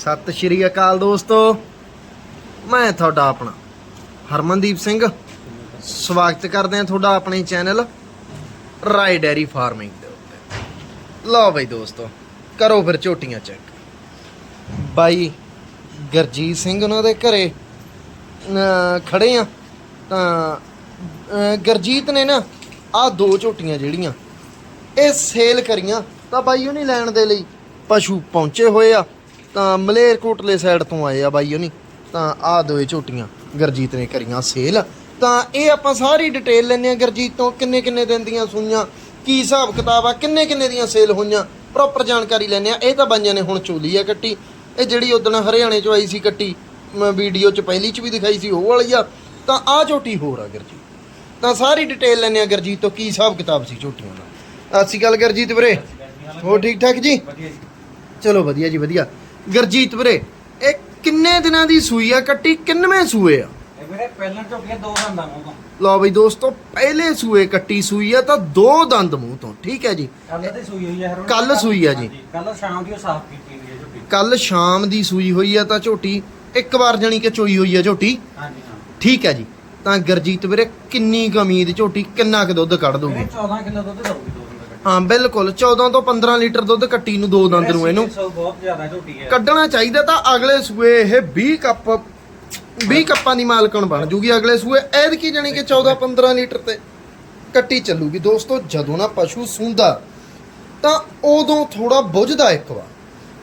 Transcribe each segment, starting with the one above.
ਸਤਿ ਸ਼੍ਰੀ ਅਕਾਲ ਦੋਸਤੋ। ਮੈਂ ਤੁਹਾਡਾ ਆਪਣਾ ਹਰਮਨਦੀਪ ਸਿੰਘ। ਸਵਾਗਤ ਕਰਦੇ ਹਾਂ ਤੁਹਾਡਾ ਆਪਣੇ ਚੈਨਲ ਰਾਈ ਡੈਰੀ ਫਾਰਮਿੰਗ ਦੇ ਉੱਤੇ। ਲਓ ਬਈ ਦੋਸਤੋ ਕਰੋ ਫਿਰ ਝੋਟੀਆਂ ਚੈੱਕ ਬਾਈ ਗਰਜੀਤ ਸਿੰਘ ਉਹਨਾਂ ਦੇ ਘਰੇ ਅਹ, ਖੜੇ ਆ ਤਾਂ ਅਹ, ਗਰਜੀਤ ਨੇ ਨਾ ਆ ਦੋ ਝੋਟੀਆਂ ਜਿਹੜੀਆਂ ਇਹ ਸੇਲ ਕਰੀਆਂ ਤਾਂ ਬਾਈ ਉਹ ਨਹੀਂ ਲੈਣ ਦੇ ਲਈ ਪਸ਼ੂ ਪਹੁੰਚੇ ਹੋਏ ਆ। ਤਾਂ ਮਲੇਰਕੋਟਲੇ ਸਾਈਡ ਤੋਂ ਆਏ ਆ ਬਾਈ ਉਹਨੀ। ਤਾਂ ਆ ਦੋਏ ਝੋਟੀਆਂ ਗਰਜੀਤ ਨੇ ਕਰੀਆਂ ਸੇਲ ਤਾਂ ਇਹ ਆਪਾਂ ਸਾਰੀ ਡਿਟੇਲ ਲੈਣੇ ਆ ਗਰਜੀਤ ਤੋਂ ਕਿੰਨੇ ਕਿੰਨੇ ਦਿਨ ਦੀਆਂ ਸੂਈਆਂ ਕੀ ਹਿਸਾਬ ਕਿਤਾਬ ਆ ਕਿੰਨੇ ਕਿੰਨੇ ਦੀਆਂ ਸੇਲ ਹੋਈਆਂ ਪ੍ਰੋਪਰ ਜਾਣਕਾਰੀ ਲੈਣੇ ਆ ਇਹ ਤਾਂ ਬਾਈਆਂ ਨੇ ਹੁਣ ਚੋਲੀ ਆ ਕੱਟੀ। ਇਹ ਜਿਹੜੀ ਉਦੋਂ ਹਰਿਆਣੇ ਚੋਂ ਆਈ ਸੀ ਕੱਟੀ ਵੀਡੀਓ ਚ ਪਹਿਲੀ ਚ ਵੀ ਦਿਖਾਈ ਸੀ ਉਹ ਵਾਲੀ ਆ। ਤਾਂ ਆ ਝੋਟੀ ਹੋਰ ਆ ਗਰਜੀਤ। ਤਾਂ ਸਾਰੀ ਡਿਟੇਲ ਲੈਣੇ ਆ ਗਰਜੀਤ ਤੋਂ ਕੀ ਹਿਸਾਬ ਕਿਤਾਬ ਸੀ ਝੋਟੀਆਂ ਦਾ। ਅਸੀਂ ਗੱਲ ਗਰਜੀਤ ਵੀਰੇ। ਹੋ ਠੀਕ ਠਾਕ ਜੀ? ਵਧੀਆ ਜੀ। ਚਲੋ ਵਧੀਆ ਜੀ ਵਧੀਆ। ਗਰਜੀਤ ਵੀਰੇ ਇਹ ਕਿੰਨੇ ਦਿਨਾਂ ਦੀ ਸੂਈ ਆ? ਕੱਟੀ ਕਿੰਨਵੇਂ ਸੂਏ ਆ? ਇਹ ਵੀਰੇ ਪਹਿਲਾਂ ਝੋਟੀਆਂ ਦੋ ਦੰਦਾਂ ਮੂੰਹ ਤੋਂ। ਲਓ ਬਈ ਦੋਸਤੋ ਪਹਿਲੇ ਸੂਏ ਕੱਟੀ ਸੂਈ ਆ ਤਾਂ ਦੋ ਦੰਦ ਮੂੰਹ ਤੋਂ ਠੀਕ ਹੈ ਜੀ। ਕੱਲ ਦੀ ਸੂਈ ਹੋਈ ਹੈ ਹਰ ਕੱਲ੍ਹ ਸੂਈ ਆ ਜੀ। ਕੱਲ ਸ਼ਾਮ ਦੀ ਉਹ ਸਾਫ਼ ਕੀਤੀ ਹੋਈ ਹੈ ਝੋਟੀ। ਕੱਲ ਸ਼ਾਮ ਦੀ ਸੂਈ ਹੋਈ ਆ ਤਾਂ ਝੋਟੀ ਇੱਕ ਵਾਰ ਜਣੀ ਕਿ ਚੋਈ ਹੋਈ ਆ ਝੋਟੀ। ਹਾਂਜੀ ਹਾਂ। ਠੀਕ ਹੈ ਜੀ। ਤਾਂ ਗਰਜੀਤ ਵੀਰੇ ਕਿੰਨੀ ਕੁ ਉਮੀਦ ਝੋਟੀ ਕਿੰਨਾ ਕੁ ਦੁੱਧ ਕੱਢ ਦੂਗੀ ਵੀਰੇ 14 ਕਿਲੋ ਦੁੱਧ ਦਊਗੀ। ਦੋ ਹਾਂ ਬਿਲਕੁਲ 14 ਤੋਂ 15 ਲੀਟਰ ਦੁੱਧ ਕੱਟੀ ਨੂੰ ਦੋ ਦੰਦ ਨੂੰ ਇਹਨੂੰ। ਬਹੁਤ ਜ਼ਿਆਦਾ ਝੋਟੀ ਹੈ। ਕੱਢਣਾ ਚਾਹੀਦਾ ਤਾਂ ਅਗਲੇ ਸੂਏ ਇਹ 20 ਕੱਪ 20 ਕੱਪਾਂ ਦੀ ਮਾਲਕਣ ਬਣ ਜੂਗੀ ਅਗਲੇ ਸੂਏ। ਐਦ ਕੀ ਜਾਣੀ ਕਿ 14 15 ਲੀਟਰ ਤੇ ਕੱਟੀ ਚੱਲੂਗੀ। ਦੋਸਤੋ ਜਦੋਂ ਨਾ ਪਸ਼ੂ ਸੂੰਦਾ ਤਾਂ ਉਦੋਂ ਥੋੜਾ ਬੁੱਝਦਾ ਇੱਕ ਵਾਰ।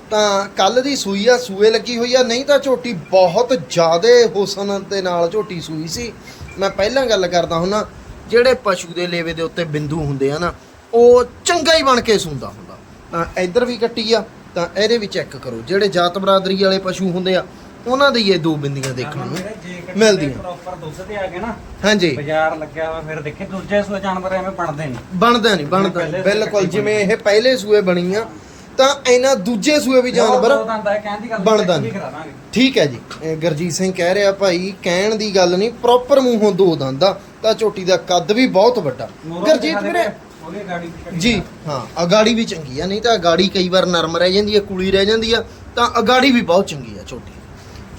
ਤਾਂ ਕੱਲ ਦੀ ਸੂਈ ਆ ਸੂਏ ਲੱਗੀ ਹੋਈ ਆ। ਨਹੀਂ ਤਾਂ ਝੋਟੀ ਬਹੁਤ ਜ਼ਿਆਦੇ ਹੁਸਨ ਦੇ ਨਾਲ ਝੋਟੀ ਸੂਈ ਸੀ। ਮੈਂ ਪਹਿਲਾਂ ਗੱਲ ਕਰਦਾ ਹੁੰਨਾ ਜਿਹੜੇ ਪਸ਼ੂ ਦੇ ਲੇਵੇ ਦੇ ਉੱਤੇ ਬਿੰਦੂ ਹੁੰਦੇ ਆ ਨਾ ਉਹ ਚੰਗਾ ਹੀ ਬਣ ਕੇ ਸੂੰਦਾ ਹੁੰਦਾ। ਤਾਂ ਇੱਧਰ ਵੀ ਕੱਟੀ ਆ ਤਾਂ ਇਹਦੇ ਵੀ ਚੈੱਕ ਕਰੋ। ਜਿਹੜੇ ਜਾਤ ਬਰਾਦਰੀ ਵਾਲੇ ਪਸ਼ੂ ਹੁੰਦੇ ਆ ਉਹਨਾਂ ਦੀ ਇਹ ਦੋ ਬਿੰਦੀਆਂ ਦੇਖਣ ਨੂੰ ਮਿਲਦੀਆਂ। ਪ੍ਰੋਪਰ ਦੁੱਧ ਤੇ ਆ ਗਏ ਨਾ ਹਾਂਜੀ। ਬਾਜ਼ਾਰ ਲੱਗਿਆ ਹੋਇਆ ਫਿਰ ਦੇਖੇ ਦੂਜੇ ਸੂਏ ਜਾਨਵਰ ਐਵੇਂ ਬਣਦੇ ਨੇ ਬਣਦਾ ਨਹੀਂ ਬਣਦਾ ਬਿਲਕੁਲ ਜਿਵੇਂ ਇਹ ਪਹਿਲੇ ਸੂਏ ਬਣੀ ਆ ਤਾਂ ਇਹਨਾਂ ਦੂਜੇ ਸੂਏ ਵੀ ਜਾਨਵਰ ਬਣਦਾ ਨਹੀਂ। ਠੀਕ ਹੈ ਜੀ। ਗੁਰਜੀਤ ਸਿੰਘ ਕਹਿ ਰਿਹਾ ਭਾਈ ਕਹਿਣ ਦੀ ਗੱਲ ਨਹੀਂ ਪ੍ਰੋਪਰ ਮੂੰਹੋਂ ਦੋ ਦੰਦ ਤਾਂ ਝੋਟੀ ਦਾ ਕੱਦ ਵੀ ਬਹੁਤ ਵੱਡਾ। ਗੁਰਜੀਤ ਵੀਰੇ ਗਾੜੀ ਜੀ ਹਾਂ ਅਗਾੜੀ ਵੀ ਚੰਗੀ ਆ ਨਹੀਂ ਤਾਂ ਅਗਾੜੀ ਕਈ ਵਾਰ ਨਰਮ ਰਹਿ ਜਾਂਦੀ ਹੈ ਕੁਲੀ ਰਹਿ ਜਾਂਦੀ ਆ ਤਾਂ ਅਗਾੜੀ ਵੀ ਬਹੁਤ ਚੰਗੀ ਆ ਝੋਟੀ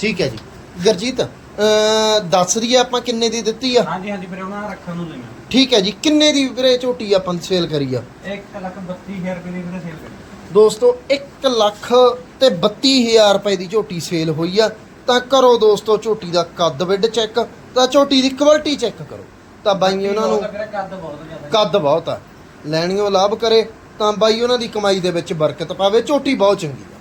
ਠੀਕ ਹੈ ਜੀ। ਗੁਰਜੀਤ ਅਹ ਦੱਸ ਦਈਏ ਆਪਾਂ ਕਿੰਨੇ ਦੀ ਦਿੱਤੀ ਆ? ਹਾਂਜੀ ਹਾਂਜੀ ਵੀਰੇ ਉਹਨਾਂ ਰੱਖਣ ਨੂੰ ਲਈਆਂ ਠੀਕ ਹੈ ਜੀ ਕਿੰਨੇ ਦੀ ਵੀਰੇ ਝੋਟੀ ਆਪਾਂ ਸੇਲ ਕਰੀ ਆ? 1 ਲੱਖ 32000 ਰੁਪਏ ਦੀ ਵੀਰੇ ਸੇਲ ਕਰੀ। ਦੋਸਤੋ 1 ਲੱਖ ਤੇ 32000 ਰੁਪਏ ਦੀ ਝੋਟੀ ਸੇਲ ਹੋਈ ਆ ਤਾਂ ਕਰੋ ਦੋਸਤੋ ਝੋਟੀ ਦਾ ਕੱਦ ਵਿੱਡ ਚੈੱਕ ਤਾਂ ਝੋਟੀ ਦੀ ਕੁਆਲਿਟੀ ਚੈੱਕ ਕਰੋ। ਤਾਂ ਬਾਈ ਉਹਨਾਂ ਨੂੰ ਵੀਰੇ ਕੱਦ ਬਹੁਤ ਜ਼ਿਆਦਾ। ਕੱਦ ਬਹੁਤ ਆ। ਲੈਣੀਓ ਲਾਭ ਕਰੇ ਤਾਂ ਬਾਈ ਉਹਨਾਂ ਦੀ ਕਮਾਈ ਦੇ ਵਿੱਚ ਬਰਕਤ ਪਾਵੇ ਝੋਟੀ ਬਹੁਤ ਚੰਗੀ ਆ।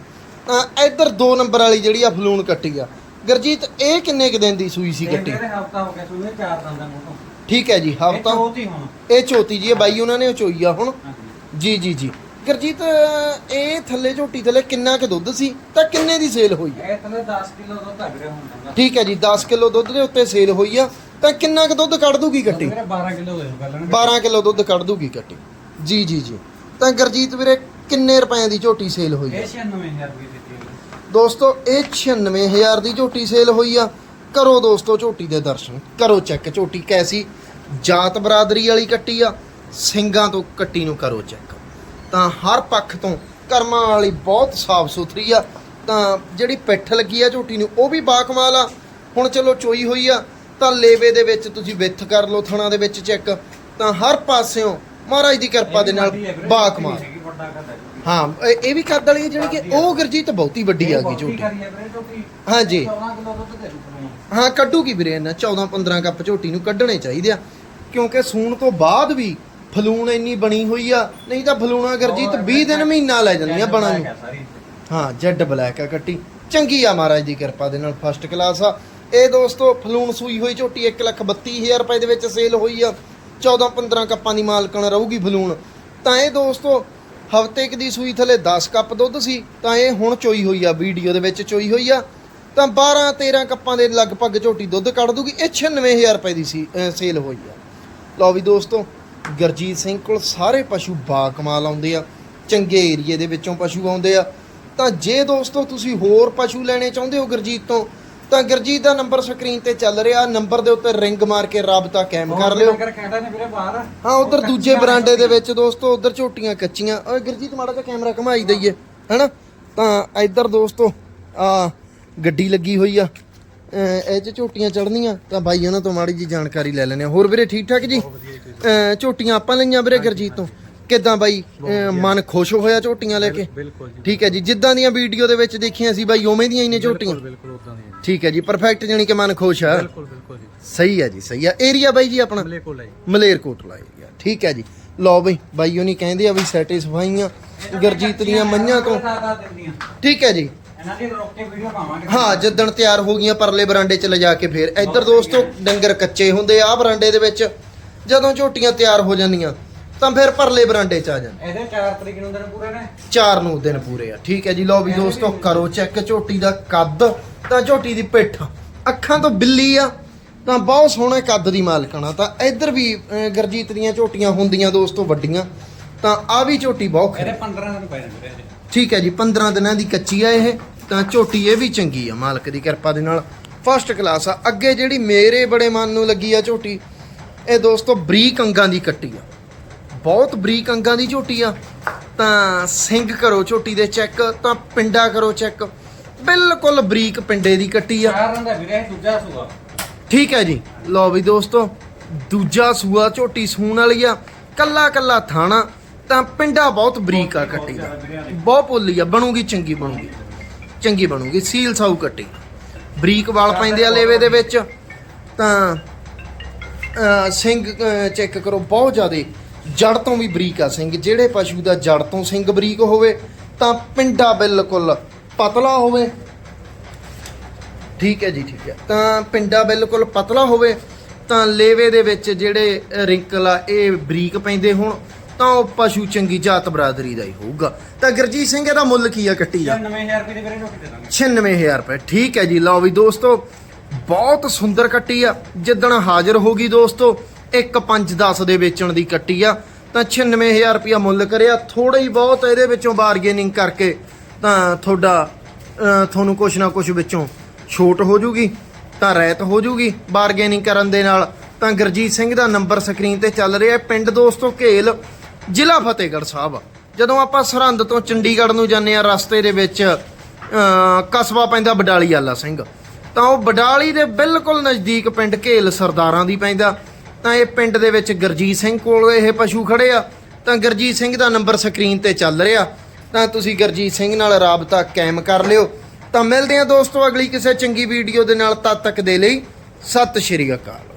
ਤਾਂ ਇੱਧਰ 2 ਨੰਬਰ ਵਾਲੀ ਜਿਹੜੀ ਆ ਫਲੂਨ ਕੱਟੀ ਆ। ਗਰਜੀਤ ਇਹ ਕਿੰਨੇ ਕੁ ਦਿਨ ਦੀ ਸੂਈ ਸੀ ਕੱਟੀ? ਹਫਤਾ ਹੋ ਗਿਆ ਸੂਏ ਚਾਰ ਦੰਦਾਂ ਤੋਂ ਠੀਕ ਹੈ ਜੀ ਹਫਤਾ ਹਫਤਾ। ਹੋਤੀ ਹੁਣ। ਇਹ ਚੋਤੀ ਜੀ ਇਹ ਬਾਈ ਉਹਨਾਂ ਨੇ ਚੋਈ ਆ ਹੁਣ। ਜੀ ਜੀ ਜੀ। ਗਰਜੀਤ ਇਹ ਥੱਲੇ ਝੋਟੀ ਥੱਲੇ ਕਿੰਨਾ ਕੁ ਦੁੱਧ ਸੀ? ਤਾਂ ਕਿੰਨੇ ਦੀ ਸੇਲ ਹੋਈ ਆ? ਇਹ ਥੱਲੇ 10 ਕਿਲੋ ਦੁੱਧ ਹੁਣ ਦੰਦਾ ਠੀਕ ਹੈ ਜੀ 10 ਕਿਲੋ ਦੁੱਧ ਦੇ ਉੱਤੇ ਸੇਲ ਹੋਈ ਆ। ਤਾਂ ਕਿੰਨਾ ਕੁ ਦੁੱਧ ਕੱਢ ਦੂਗੀ ਕੱਟੀ ਵੀਰੇ 12 ਕਿਲੋ ਦੇ ਪਹਿਲਾਂ 12 ਕਿਲੋ ਦੁੱਧ ਕੱਢ ਦੂਗੀ ਕੱਟੀ ਜੀ ਜੀ ਜੀ। ਤਾਂ ਗਰਜੀਤ ਵੀਰੇ ਕਿੰਨੇ ਰੁਪਏ ਦੀ ਝੋਟੀ ਸੇਲ ਹੋਈ ਆ? ਇਹ 96000 ਰੁਪਏ ਦਿੱਤੀ ਵੀਰੇ ਦੋਸਤੋ ਇਹ 96000 ਦੀ ਝੋਟੀ ਸੇਲ ਹੋਈ ਆ। ਕਰੋ ਦੋਸਤੋ ਝੋਟੀ ਦੇ ਦਰਸ਼ਨ। ਕਰੋ ਚੈੱਕ ਝੋਟੀ ਕੈਸੀ? ਜਾਤ ਬਰਾਦਰੀ ਵਾਲੀ ਕੱਟੀ ਆ। ਸਿੰਘਾਂ ਤੋਂ ਕੱਟੀ ਨੂੰ ਕਰੋ ਚੈੱਕ ਤਾਂ ਹਰ ਪੱਖ ਤੋਂ ਕਰਮਾਂ ਵਾਲੀ ਬਹੁਤ ਸਾਫ਼ ਸੁਥਰੀ ਆ। ਤਾਂ ਜਿਹੜੀ ਪਿੱਠ ਲੱਗੀ ਆ ਝੋਟੀ ਨੂੰ ਉਹ ਵੀ ਬਾਕਮਾਲ ਆ। ਹੁਣ ਚਲੋ ਚੋਈ ਹੋਈ ਆ। ਤਾਂ ਲੇਵੇ ਦੇ ਵਿੱਚ ਤੁਸੀਂ ਵਿੱਥ ਕਰ ਲਓ ਥਣਾ ਦੇ ਵਿੱਚ ਚੈੱਕ ਤਾਂ ਹਰ ਪਾਸਿਓਂ ਮਹਾਰਾਜ ਦੀ ਕਿਰਪਾ ਦੇ ਨਾਲ ਵੱਡੀ ਹੈ ਇਹ ਇਹ ਵੀ ਕੱਦ ਵਾਲੀ ਹੈ ਜਿਹੜੀ ਕਿ ਉਹ ਗਰਜੀਤ ਬਹੁਤੀ ਵੱਡੀ ਆ ਗਈ ਝੋਟੀ। ਹਾਂਜੀ। 14 ਕਿਲੋ ਦੁੱਧ ਦੇ ਦੂੰ ਹਾਂ ਕੱਢੂਗੀ ਵੀਰੇ ਇਹਨਾਂ 14 15 ਕੱਪ ਝੋਟੀ ਨੂੰ ਕੱਢਣੇ ਚਾਹੀਦੇ ਆ। ਕਿਉਂਕਿ ਸੂਣ ਤੋਂ ਬਾਅਦ ਵੀ ਫਲੂਣ ਇੰਨੀ ਬਣੀ ਹੋਈ ਆ ਨਹੀਂ ਤਾਂ ਫਲੂਣਾ ਗਰਜੀਤ 20 ਦਿਨ ਮਹੀਨਾ ਲੈ ਜਾਂਦੀਆਂ ਬਣਨ ਨੂੰ। ਹਾਂ ਜੈਡ ਬਲੈਕ ਆ ਕੱਟੀ। ਚੰਗੀ ਆ ਮਹਾਰਾਜ ਦੀ ਕਿਰਪਾ ਦੇ ਨਾਲ ਫਸਟ ਕਲਾਸ ਆ। ਇਹ ਦੋਸਤੋ, ਫਲੂਣ ਸੂਈ ਹੋਈ ਝੋਟੀ 132000 ਰੁਪਏ ਦੇ ਵਿੱਚ ਸੇਲ ਹੋਈ ਆ। 14 15 ਕੱਪਾਂ ਦੀ ਮਾਲਕਣ ਰਹੂਗੀ ਫਲੂਣ। ਤਾਂ ਇਹ ਦੋਸਤੋ, ਹਫ਼ਤੇ ਕੁ ਦੀ ਸੂਈ ਥਲੇ 10 ਕੱਪ ਦੁੱਧ ਸੀ, ਤਾਂ ਇਹ ਹੁਣ ਚੋਈ ਹੋਈ ਆ, ਵੀਡੀਓ ਦੇ ਵਿੱਚ ਚੋਈ ਹੋਈ ਆ। ਤਾਂ 12 13 ਕੱਪਾਂ ਦੇ ਲਗਭਗ ਝੋਟੀ ਦੁੱਧ ਕੱਢ ਦੂਗੀ, ਇਹ 96000 ਰੁਪਏ ਦੀ ਸੀ ਸੇਲ ਹੋਈ ਆ। ਲਓ ਵੀ ਦੋਸਤੋ, ਗਰਜੀਤ ਸਿੰਘ ਕੋਲ ਸਾਰੇ ਪਸ਼ੂ ਬਾ ਕਮਾਲ ਆਉਂਦੇ ਆ, ਚੰਗੇ ਏਰੀਏ ਦੇ ਵਿੱਚੋਂ ਪਸ਼ੂ ਆਉਂਦੇ ਆ। ਤਾਂ ਜੇ ਦੋਸਤੋ, ਤੁਸੀਂ ਹੋਰ ਪਸ਼ੂ ਲੈਣੇ ਚਾਹੁੰਦੇ ਹੋ ਗਰਜੀਤ ਤੋਂ ਤਾਂ ਗਰਜੀਤ ਦਾ ਨੰਬਰ ਸਕਰੀਨ ਤੇ ਚੱਲ ਰਿਹਾ ਨੰਬਰ ਦੇ ਉੱਤੇ ਰਿੰਗ ਮਾਰ ਕੇ ਰਾਬਤਾ ਕਾਇਮ ਕਰ ਲਿਓ। ਕਰ ਕਹਿੰਦਾ ਨੇ ਵੀਰੇ ਬਾਹਰ। ਹਾਂ ਉਧਰ ਦੂਜੇ ਬਰਾਂਡੇ ਦੇ ਵਿੱਚ ਦੋਸਤੋ ਉਧਰ ਝੋਟੀਆਂ ਕੱਚੀਆਂ। ਓਏ ਗਰਜੀਤ ਮਾੜਾ ਜਿਹਾ ਕੈਮਰਾ ਘਮਾਈ ਦਈਏ ਹੈਨਾ? ਤਾਂ ਇੱਧਰ ਦੋਸਤੋ ਆ ਗੱਡੀ ਲੱਗੀ ਹੋਈ ਆ। ਇਹ ਚ ਝੋਟੀਆਂ ਚੜਨੀਆਂ ਤਾਂ ਬਾਈ ਉਹਨਾਂ ਤੋਂ ਮਾੜੀ ਜੀ ਜਾਣਕਾਰੀ ਲੈ ਲੈਣੇ ਹੋਰ ਵੀਰੇ ਠੀਕ ਠਾਕ ਜੀ ਅਹ ਝੋਟੀਆਂ ਆਪਾਂ ਲਈਆਂ ਵੀਰੇ ਗਰਜੀਤ ਤੋਂ। ਕਿੱਦਾਂ ਬਾਈ? ਮਨ ਖੁਸ਼ ਹੋਇਆ ਝੋਟੀਆਂ ਲੈ ਕੇ? ਠੀਕ ਹੈ ਜੀ। ਜਿੱਦਾਂ ਦੀਆਂ ਵੀਡੀਓ ਦੇ ਵਿੱਚ ਦੇਖੀਆਂ ਸੀ ਬਾਈ ਉਵੇਂ ਦੀਆਂ ਹੀ ਨੇ ਝੋਟੀਆਂ। ਬਿਲਕੁਲ ਉਦਾਂ ਦੀ ਠੀਕ ਹੈ ਜੀ ਪਰਫੈਕਟ ਜਾਨੀ ਕਿ ਮਨ ਖੁਸ਼ ਆ। ਬਿਲਕੁਲ ਬਿਲਕੁਲ ਜੀ। ਸਹੀ ਹੈ ਜੀ ਸਹੀ ਆ ਏਰੀਆ ਬਾਈ ਜੀ ਆਪਣਾ? ਹੈ ਜੀ। ਮਲੇਰਕੋਟਲਾ ਏਰੀਆ ਠੀਕ ਹੈ ਜੀ। ਲਓ ਬਈ ਬਾਈ ਉਹਨੀ ਕਹਿੰਦੇ ਆ ਵੀ ਸੈਟੀਸਫਾਈਆਂ ਗਰਜੀਤ ਦੀਆਂ ਮੰਝਾਂ ਤੋਂ। ਠੀਕ ਹੈ ਜੀ। ਇਹਨਾਂ ਦੀ ਰੋਕ ਕੇ ਵੀਡੀਓ ਪਾਵਾਂਗੇ। ਹਾਂ ਜਿੱਦਣ ਤਿਆਰ ਹੋ ਗਈਆਂ ਪਰਲੇ ਬਰਾਂਡੇ 'ਚ ਲਿਜਾ ਕੇ ਫੇਰ। ਇੱਧਰ ਦੋਸਤੋ ਡੰਗਰ ਕੱਚੇ ਹੁੰਦੇ ਆ ਬਰਾਂਡੇ ਦੇ ਵਿੱਚ। ਜਦੋਂ ਝੋਟੀਆਂ ਤਿਆਰ ਹੋ ਜਾਂਦੀਆਂ ਤਾਂ ਫਿਰ ਪਰਲੇ ਬਰਾਂਡੇ 'ਚ ਆ ਜਾਂਦੇ ਇਹਦੇ 4 ਤਰੀਕ ਨੂੰ ਦਿਨ ਪੂਰੇ ਨੇ। ਚਾਰ ਨੂੰ ਦਿਨ ਪੂਰੇ ਆ ਠੀਕ ਹੈ ਜੀ। ਲਓ ਵੀ ਦੋਸਤੋ ਕਰੋ ਚੈੱਕ ਝੋਟੀ ਦਾ ਕੱਦ। ਤਾਂ ਝੋਟੀ ਦੀ ਪਿੱਠ ਅੱਖਾਂ ਤੋਂ ਬਿੱਲੀ ਆ। ਤਾਂ ਬਹੁਤ ਸੋਹਣੇ ਕੱਦ ਦੀ ਮਾਲਕਣਾ ਤਾਂ ਇੱਧਰ ਵੀ ਗਰਜੀਤ ਦੀਆਂ ਝੋਟੀਆਂ ਹੁੰਦੀਆਂ ਦੋਸਤੋ ਵੱਡੀਆਂ। ਤਾਂ ਆ ਵੀ ਝੋਟੀ ਬਹੁਤ ਖਰੀ। ਇਹਦੇ 15 ਦਿਨ ਨੇ ਵੀਰੇ ਇਹਦੇ ਠੀਕ ਹੈ ਜੀ 15 ਦਿਨਾਂ ਦੀ ਕੱਚੀ ਆ ਇਹ। ਤਾਂ ਝੋਟੀ ਇਹ ਵੀ ਚੰਗੀ ਆ ਮਾਲਕ ਦੀ ਕਿਰਪਾ ਦੇ ਨਾਲ। ਫਸਟ ਕਲਾਸ ਆ। ਅੱਗੇ ਜਿਹੜੀ ਮੇਰੇ ਬੜੇ ਮਨ ਨੂੰ ਲੱਗੀ ਆ ਝੋਟੀ ਇਹ ਦੋਸਤੋ ਬਰੀਕ ਅੰਗਾਂ ਦੀ ਕੱਟੀ ਆ। ਬਹੁਤ ਬਰੀਕ ਅੰਗਾਂ ਦੀ ਝੋਟੀ ਆ ਤਾਂ ਸਿੰਘ ਕਰੋ ਝੋਟੀ ਦੇ ਚੈੱਕ ਤਾਂ ਪਿੰਡਾ ਕਰੋ ਚੈੱਕ। ਬਿਲਕੁਲ ਬਰੀਕ ਪਿੰਡੇ ਦੀ ਕੱਟੀ ਆ। ਚਾਰ ਰੰਦਾ ਵੀਰੇ ਇਹ ਦੂਜਾ ਸੂਆ। ਠੀਕ ਹੈ ਜੀ। ਲਓ ਵੀ ਦੋਸਤੋ ਦੂਜਾ ਸੂਆ ਝੋਟੀ ਸੂਣ ਵਾਲੀ ਆ ਕੱਲਾ ਕੱਲਾ ਥਾਣਾ ਤਾਂ ਪਿੰਡਾ ਬਹੁਤ ਬਰੀਕ ਆ ਕੱਟੀ ਦਾ। ਬਹੁਤ ਪੋਲੀ ਆ ਬਣੂਗੀ ਚੰਗੀ ਬਣੂਗੀ। ਚੰਗੀ ਬਣੂਗੀ ਸੀਲ ਸਾਊ ਕੱਟੀ। ਬਰੀਕ ਵਾਲ ਪੈਂਦੇ ਆ ਲੇਵੇ ਦੇ ਵਿੱਚ। ਤਾਂ ਸਿੰਘ ਚੈੱਕ ਕਰੋ ਬਹੁਤ ਜ਼ਿਆਦੇ ਜੜ ਤੋਂ ਵੀ ਬਰੀਕ ਆ ਸਿੰਘ। ਜਿਹੜੇ ਪਸ਼ੂ ਦਾ ਜੜ ਤੋਂ ਸਿੰਘ ਬਰੀਕ ਹੋਵੇ ਤਾਂ ਪਿੰਡਾ ਬਿਲਕੁਲ ਪਤਲਾ ਹੋਵੇ। ਠੀਕ ਹੈ ਜੀ ਠੀਕ ਹੈ। ਤਾਂ ਪਿੰਡਾ ਬਿਲਕੁਲ ਪਤਲਾ ਹੋਵੇ ਤਾਂ ਲੇਵੇ ਦੇ ਵਿੱਚ ਜਿਹੜੇ ਰਿੰਕਲ ਆ ਇਹ ਬਰੀਕ ਪੈਂਦੇ ਹੋਣ ਤਾਂ ਉਹ ਪਸ਼ੂ ਚੰਗੀ ਜਾਤ ਬਰਾਦਰੀ ਦਾ ਹੀ ਹੋਊਗਾ। ਤਾਂ ਗੁਰਜੀਤ ਸਿੰਘ ਇਹਦਾ ਮੁੱਲ ਕੀ ਆ ਕੱਟੀ ਦਾ? 99000 ਰੁਪਏ ਦੀ ਵੀਰੇ ਰੋਟੀ ਦੇ ਦਾਂਗੇ। 96000 ਰੁਪਏ। ਠੀਕ ਹੈ ਜੀ ਲਓ ਵੀ ਦੋਸਤੋ ਬਹੁਤ ਸੁੰਦਰ ਕੱਟੀ ਆ। ਜਿੱਦਣ ਹਾਜ਼ਰ ਹੋ ਗਈ ਦੋਸਤੋ 1510 ਦੇ ਵੇਚਣ ਦੀ ਕੱਟੀ ਆ, ਤਾਂ 96000 ਰੁਪਇਆ ਮੁੱਲ ਕਰਿਆ। ਥੋੜਾ ਹੀ ਬਹੁਤ ਇਹਦੇ ਵਿੱਚੋਂ ਬਾਰਗੇਨਿੰਗ ਕਰਕੇ ਤਾਂ ਤੁਹਾਡਾ ਤੁਹਾਨੂੰ ਕੁਛ ਨਾ ਕੁਛ ਵਿੱਚੋਂ ਛੋਟ ਹੋ ਜੂਗੀ, ਤਾਂ ਰਹਿਤ ਹੋ ਜੂਗੀ ਬਾਰਗੇਨਿੰਗ ਕਰਨ ਦੇ ਨਾਲ। ਤਾਂ ਗੁਰਜੀਤ ਸਿੰਘ ਦਾ ਨੰਬਰ ਸਕਰੀਨ ਤੇ ਚੱਲ ਰਿਹਾ ਪਿੰਡ ਦੋਸਤੋ, ਘੇਲ, ਜ਼ਿਲ੍ਹਾ ਫਤਿਹਗੜ੍ਹ ਸਾਹਿਬ। ਜਦੋਂ ਆਪਾਂ ਸਰਹੰਦ ਤੋਂ ਚੰਡੀਗੜ੍ਹ ਨੂੰ ਜਾਂਦੇ ਆ ਰਸਤੇ ਦੇ ਵਿੱਚ ਕਸਬਾ ਪੈਂਦਾ ਬਡਾਲੀ ਆਲਾ ਸਿੰਘ। ਤਾਂ ਉਹ ਬਡਾਲੀ ਦੇ ਬਿਲਕੁਲ ਨਜ਼ਦੀਕ ਪਿੰਡ ਘੇਲ ਸਰਦਾਰਾਂ ਦੀ ਪੈਂਦਾ। ਤਾਂ ਇਹ ਪਿੰਡ ਦੇ ਵਿੱਚ ਗਰਜੀਤ ਸਿੰਘ ਕੋਲ ਇਹ ਪਸ਼ੂ ਖੜੇ ਆ। ਤਾਂ ਗਰਜੀਤ ਸਿੰਘ ਦਾ ਨੰਬਰ ਸਕਰੀਨ ਤੇ ਚੱਲ ਰਿਹਾ। ਤਾਂ ਤੁਸੀਂ ਗਰਜੀਤ ਸਿੰਘ ਨਾਲ ਰਾਬਤਾ ਕਾਇਮ ਕਰ ਲਿਓ। ਤਾਂ ਮਿਲਦੇ ਆ ਦੋਸਤੋ ਅਗਲੀ ਕਿਸੇ ਚੰਗੀ ਵੀਡੀਓ ਦੇ ਨਾਲ, ਤਦ ਤੱਕ ਦੇ ਲਈ ਸਤਿ ਸ਼੍ਰੀ ਅਕਾਲ।